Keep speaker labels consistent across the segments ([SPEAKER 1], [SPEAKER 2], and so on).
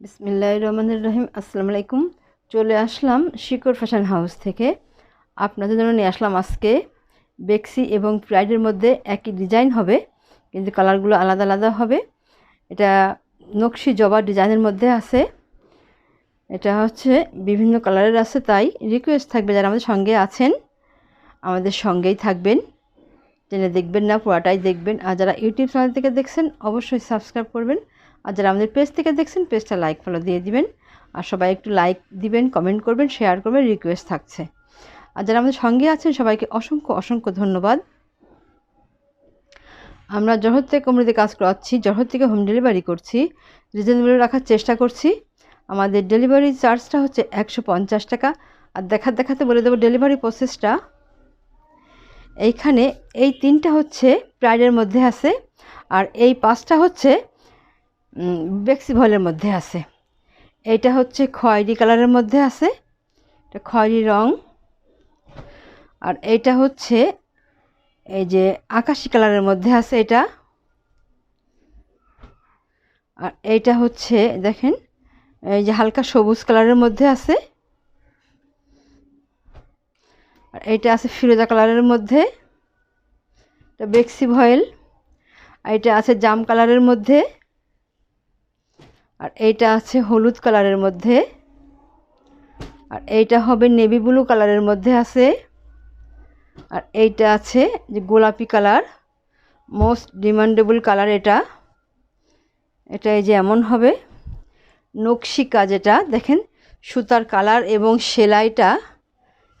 [SPEAKER 1] বিসমিল্লাহ রহমানুর রহিম। আসসালামু আলাইকুম চলে আসলাম শিকড় ফ্যাশন হাউস থেকে। আপনাদের জন্য নিয়ে আসলাম আজকে বেক্সি এবং প্রাইডের মধ্যে একই ডিজাইন হবে, কিন্তু কালারগুলো আলাদা আলাদা হবে। এটা নকশি জবা ডিজাইনের মধ্যে আছে। এটা হচ্ছে বিভিন্ন কালারের আছে, তাই রিকোয়েস্ট থাকবে যারা আমাদের সঙ্গে আছেন, আমাদের সঙ্গেই থাকবেন। জেনে দেখবেন না, পুরাটাই দেখবেন। আর যারা ইউটিউব চ্যানেল থেকে দেখছেন, অবশ্যই সাবস্ক্রাইব করবেন। আর যারা আমাদের পেজ থেকে দেখছেন পেজটা লাইক ফলো দিয়ে দিবেন। আর সবাই একটু লাইক দিবেন কমেন্ট করবেন শেয়ার করবেন রিকোয়েস্ট থাকছে। আর যারা আমাদের সঙ্গে আছেন, সবাইকে অসংখ্য অসংখ্য ধন্যবাদ। আমরা জহর থেকে কোমরিতে কাজ করাচ্ছি, জহর থেকে হোম ডেলিভারি করছি রিজনেবল রাখার চেষ্টা করছি। আমাদের ডেলিভারি চার্জটা হচ্ছে একশো পঞ্চাশ টাকা। আর দেখার দেখাতে বলে দেবো ডেলিভারি প্রসেসটা এইখানে এই তিনটা হচ্ছে প্রাইডের মধ্যে আছে। আর এই পাঁচটা হচ্ছে বেক্সি ভয়েলের মধ্যে আছে। এইটা হচ্ছে খয়েরি কালারের মধ্যে আছে। এটা খয়েরি রং। আর এইটা হচ্ছে এই যে আকাশি কালারের মধ্যে আছে এটা। আর এইটা হচ্ছে, দেখেন, এই যে হালকা সবুজ কালারের মধ্যে আছে। আর এইটা আছে ফিরোজা কালারের মধ্যে। এটা বেক্সি ভয়েল। আর এটা আছে জাম কালারের মধ্যে। আর এইটা আছে হলুদ কালারের মধ্যে। আর এইটা হবে নেভি ব্লু কালারের মধ্যে আছে। আর এইটা আছে যে গোলাপি কালার, মোস্ট ডিমান্ডেবল কালার এটা। এটা এই যে এমন হবে। নকশি কাজ এটা দেখেন, সুতার কালার এবং সেলাইটা,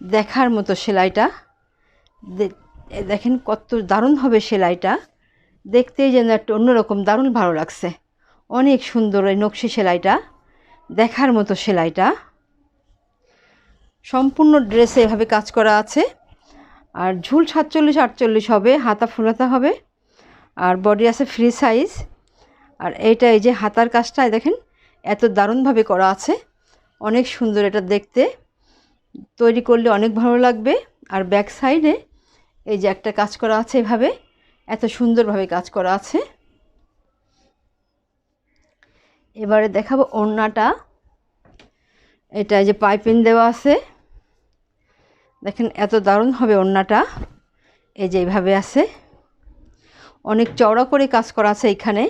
[SPEAKER 1] দেখার মতো সেলাইটা। দেখেন কত দারুণ হবে সেলাইটা। দেখতেই যেন একটা অন্যরকম দারুণ ভালো লাগছে। অনেক সুন্দর এই নকশি সেলাইটা, দেখার মতো সেলাইটা। সম্পূর্ণ ড্রেসে এভাবে কাজ করা আছে। আর ঝুল সাতচল্লিশ আটচল্লিশ হবে, হাতা ফুলাতে হবে। আর বডি আছে ফ্রি সাইজ। আর এইটা এই যে হাতার কাজটা দেখেন, এত দারুণভাবে করা আছে। অনেক সুন্দর এটা দেখতে। তৈরি করলে অনেক ভালো লাগবে। আর ব্যাক সাইডে এই যে একটা কাজ করা আছে এভাবে, এত সুন্দরভাবে কাজ করা আছে। এবারে দেখাবো ওড়নাটা। এটা যে পাইপিং দেওয়া আছে। দেখেন এত দারুণ হবে ওড়নাটা। এই যে এইভাবে আছে। অনেক চওড়া করে কাজ করা আছে এখানে।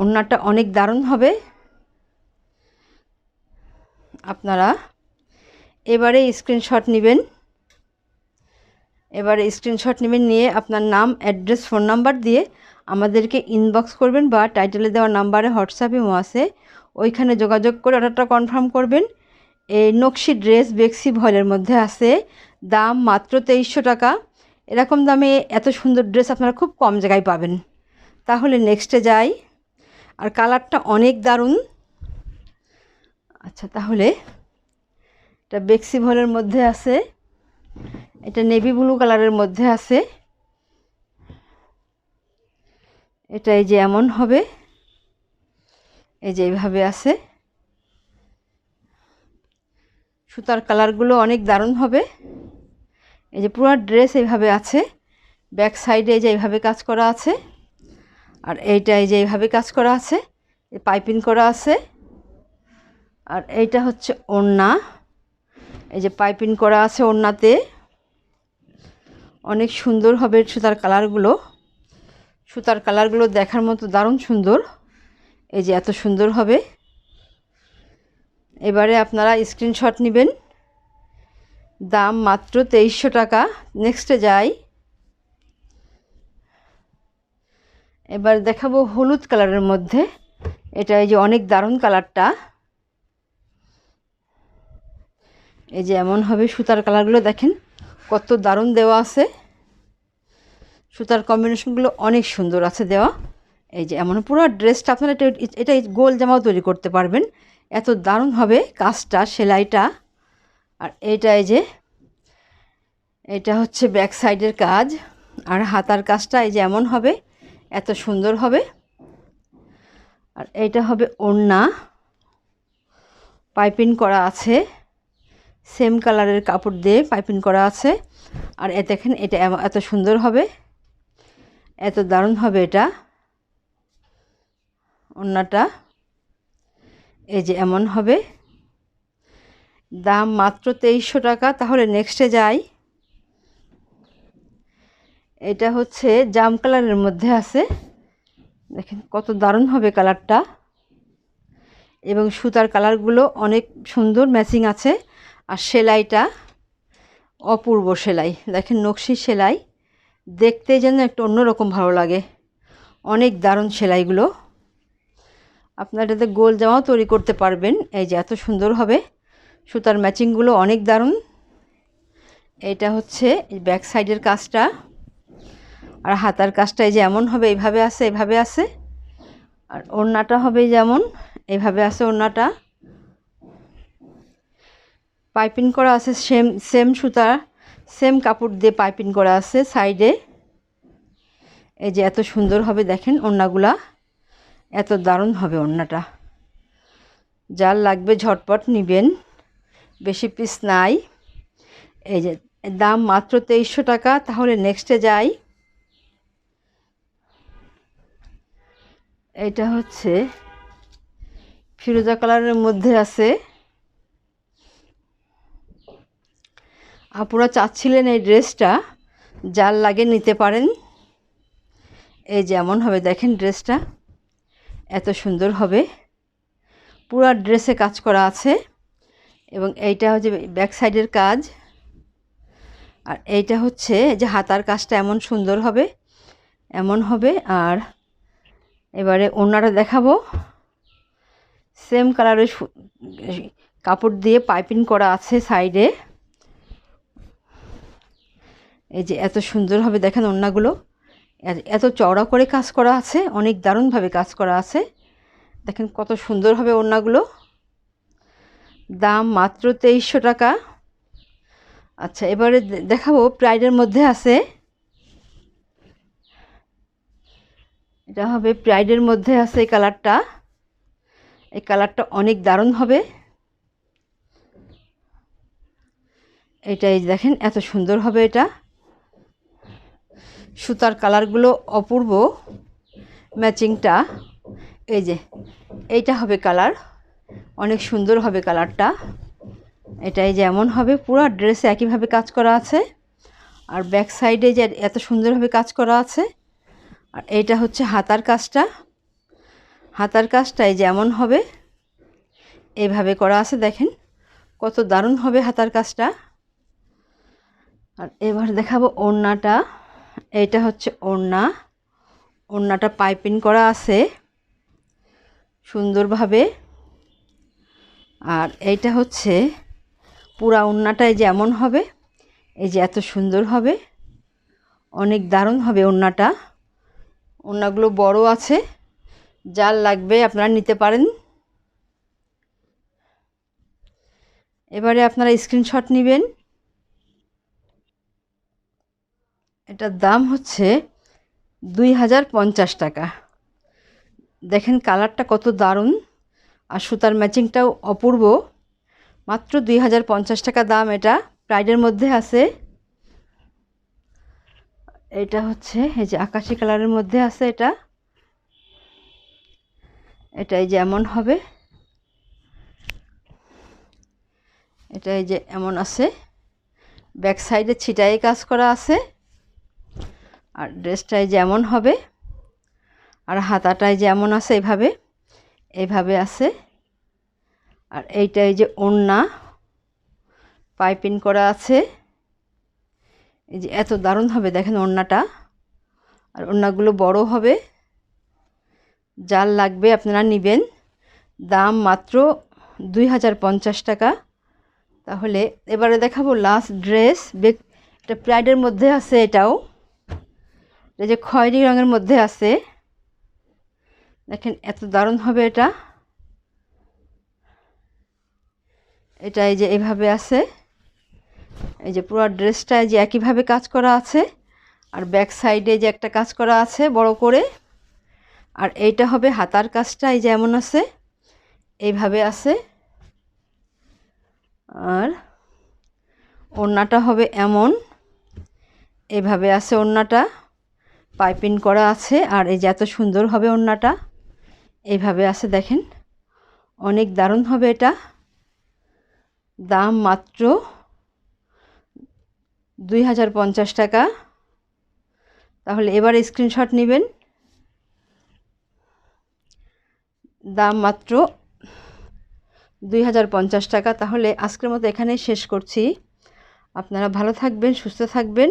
[SPEAKER 1] ওড়নাটা অনেক দারুণ হবে। আপনারা এবারে স্ক্রিনশট নেবেন। এবারে স্ক্রিনশট নেবেন, নিয়ে আপনার নাম অ্যাড্রেস ফোন নাম্বার দিয়ে আমাদেরকে ইনবক্স করবেন বা টাইটেলে দেওয়া নাম্বারে হোয়াটসঅ্যাপে আছে। ওইখানে যোগাযোগ করে অর্ডারটা কনফার্ম করবেন। এই নকশি ড্রেস বেক্সি ভয়েলের মধ্যে আছে। দাম মাত্র তেইশশো টাকা। এরকম দামে এত সুন্দর ড্রেস আপনারা খুব কম জায়গায় পাবেন। তাহলে নেক্সটে যাই। আর কালারটা অনেক দারুণ। আচ্ছা তাহলে এটা বেক্সি ভয়েলের মধ্যে আছে। এটা নেভি ব্লু কালারের মধ্যে আছে। এটা এই যে এমন হবে। এই যে এইভাবে আছে। সুতার কালারগুলো অনেক দারুণ হবে। এই যে পুরো ড্রেস এইভাবে আছে। ব্যাক সাইডে এই যে এইভাবে কাজ করা আছে। আর এইটা এই যে এইভাবে কাজ করা আছে। পাইপিং করা আছে। আর এইটা হচ্ছে ওড়না। এই যে পাইপিং করা আছে ওড়নাতে। অনেক সুন্দর হবে সুতার কালারগুলো। সুতার কালারগুলো দেখার মতো দারুণ সুন্দর। এই যে এত সুন্দর হবে। এবারে আপনারা স্ক্রিনশট নেবেন। দাম মাত্র তেইশশো টাকা। নেক্সটে যাই। এবার দেখাবো হলুদ কালারের মধ্যে। এটা এই যে অনেক দারুণ কালারটা। এই যে এমন হবে সুতার কালারগুলো দেখেন। কত দারুণ দেওয়া আছে। সুতার কম্বিনেশনগুলো অনেক সুন্দর আছে দেওয়া। এই যে এমন পুরো ড্রেসটা আপনারা এটা গোল জামাও তৈরি করতে পারবেন। এত দারুণ হবে কাজটা, সেলাইটা। আর এইটা এই যে, এটা হচ্ছে ব্যাক সাইডের কাজ। আর হাতার কাজটা এই যে এমন হবে, এত সুন্দর হবে। আর এইটা হবে ওড়না। পাইপিং করা আছে। সেম কালারের কাপড় দিয়ে পাইপিং করা আছে। আর দেখেন, এটা এত সুন্দর হবে। এত দারুণ হবে এটা। ওড়নাটা এই যে এমন হবে। দাম মাত্র তেইশশো টাকা, তাহলে নেক্সটে যাই। এটা হচ্ছে জাম কালারের মধ্যে আছে। দেখেন কত দারুণ হবে কালারটা। এবং সুতার কালারগুলো অনেক সুন্দর, ম্যাচিং আছে। আর সেলাইটা অপূর্ব সেলাই, দেখেন নকশি সেলাই। দেখতে যেন একটু অন্যরকম ভালো লাগে। অনেক দারুণ সেলাইগুলো। আপনার এটাতে গোল জামাও তৈরি করতে পারবেন। এই যে এত সুন্দর হবে। সুতার ম্যাচিংগুলো অনেক দারুণ। এটা হচ্ছে ব্যাক সাইডের কাজটা। আর হাতার কাজটা এই যে এমন হবে, এইভাবে আছে এভাবে আছে। আর ওড়নাটা হবে যেমন, এইভাবে আছে ওড়নাটা। পাইপিং করা আছে সেম সেম সুতা। সেম কাপড় দিয়ে পাইপিং করা আছে সাইডে। এই যে এত সুন্দর হবে দেখেন ওড়নাগুলা। এত দারুণ হবে ওড়নাটা। যার লাগবে ঝটপট নিবেন। বেশি পিস নাই। এই যে দাম মাত্র তেইশশো টাকা, তাহলে নেক্সটে যাই। এটা হচ্ছে ফিরোজা কালারের মধ্যে আছে। আপুরা চাচ্ছিলেন এই ড্রেসটা, যার লাগে নিতে পারেন। এই যেমন হবে, দেখেন ড্রেসটা, এত সুন্দর হবে। পুরা ড্রেসে কাজ করা আছে, এবং এইটা হচ্ছে ব্যাক সাইডের কাজ। আর এইটা হচ্ছে যে হাতার কাজটা এমন সুন্দর হবে, এমন হবে। আর এবারে ওনারা দেখাবো। সেম কালারের কাপড় দিয়ে পাইপিং করা আছে সাইডে। এই যে এত সুন্দর হবে দেখেন ওড়নাগুলো। এত চওড়া করে কাজ করা আছে, অনেক দারুণভাবে কাজ করা আছে। দেখেন কত সুন্দর হবে ওড়নাগুলো। দাম মাত্র তেইশশো টাকা। আচ্ছা এবারে দেখাবো প্রাইডের মধ্যে আছে। এটা হবে প্রাইডের মধ্যে আছে এই কালারটা। এই কালারটা অনেক দারুণ হবে। এটাই দেখেন, এত সুন্দর হবে এটা। সুতার কালারগুলো অপূর্ব ম্যাচিংটা। এই যে, এইটা হবে কালার। অনেক সুন্দর হবে কালারটা। এটাই যেমন হবে, পুরো ড্রেসে একইভাবে কাজ করা আছে। আর ব্যাক সাইডে যে এত সুন্দরভাবে কাজ করা আছে। আর এইটা হচ্ছে হাতার কাজটা। হাতার কাজটাই যেমন হবে এইভাবে করা আছে, দেখেন। কত দারুণ হবে হাতার কাজটা। আর এবার দেখাবো ওড়নাটা। এইটা হচ্ছে ওড়না। ওড়নাটা পাইপিং করা আছে সুন্দরভাবে। আর এইটা হচ্ছে পুরা ওড়নাটাই যেমন হবে, এই যে এত সুন্দর হবে, অনেক দারুণ হবে ওড়নাটা। ওড়নাগুলো বড় আছে, যার লাগবে আপনারা নিতে পারেন। এবারে আপনারা স্ক্রিনশট নেবেন। এটার দাম হচ্ছে দুই হাজার পঞ্চাশ টাকা। দেখেন কালারটা কত দারুণ। আর সুতার ম্যাচিংটাও অপূর্ব। মাত্র দুই হাজার পঞ্চাশ টাকা দাম এটা। প্রাইডের মধ্যে আছে। এটা হচ্ছে, এই যে আকাশি কালারের মধ্যে আছে এটা। এটা এই যে এমন হবে। এটা এই যে এমন আছে। ব্যাক সাইডে ছিটাই কাজ করা আছে। আর ড্রেসটাই যেমন হবে, আর হাতাটাই যেমন আছে এভাবে এইভাবে আছে। আর এইটাই যে ওড়না, পাইপিং করা আছে। এই যে এত দারুণ হবে দেখেন ওড়নাটা। আর ওড়নাগুলো বড় হবে। যার লাগবে আপনারা নেবেন। দাম মাত্র দুই হাজার পঞ্চাশ টাকা। তাহলে এবারে দেখাবো লাস্ট ড্রেস এটা প্রাইডের মধ্যে আছে এটাও। এটা যে খয়েরি রঙের মধ্যে আছে, দেখেন এত দারুণ হবে এটা। এটা এই যে এভাবে আছে, এই যে পুরো ড্রেসটা যে একইভাবে কাজ করা আছে, আর ব্যাক সাইডে যে একটা কাজ করা আছে বড় করে, আর এইটা হবে হাতার কাজটা, এই যে এমন আছে, এইভাবে আছে। আর ওড়নাটা হবে এমন, এভাবে আছে ওড়নাটা। পাইপিং করা আছে আর এই যে এত সুন্দর হবে ওড়নাটা, এইভাবে আছে দেখেন। অনেক দারুণ হবে এটা। দাম মাত্র দুই হাজার পঞ্চাশ টাকা। তাহলে এবার স্ক্রিনশট নেবেন। দাম মাত্র দুই হাজার পঞ্চাশ টাকা। তাহলে আজকের মতো এখানেই শেষ করছি। আপনারা ভালো থাকবেন, সুস্থ থাকবেন।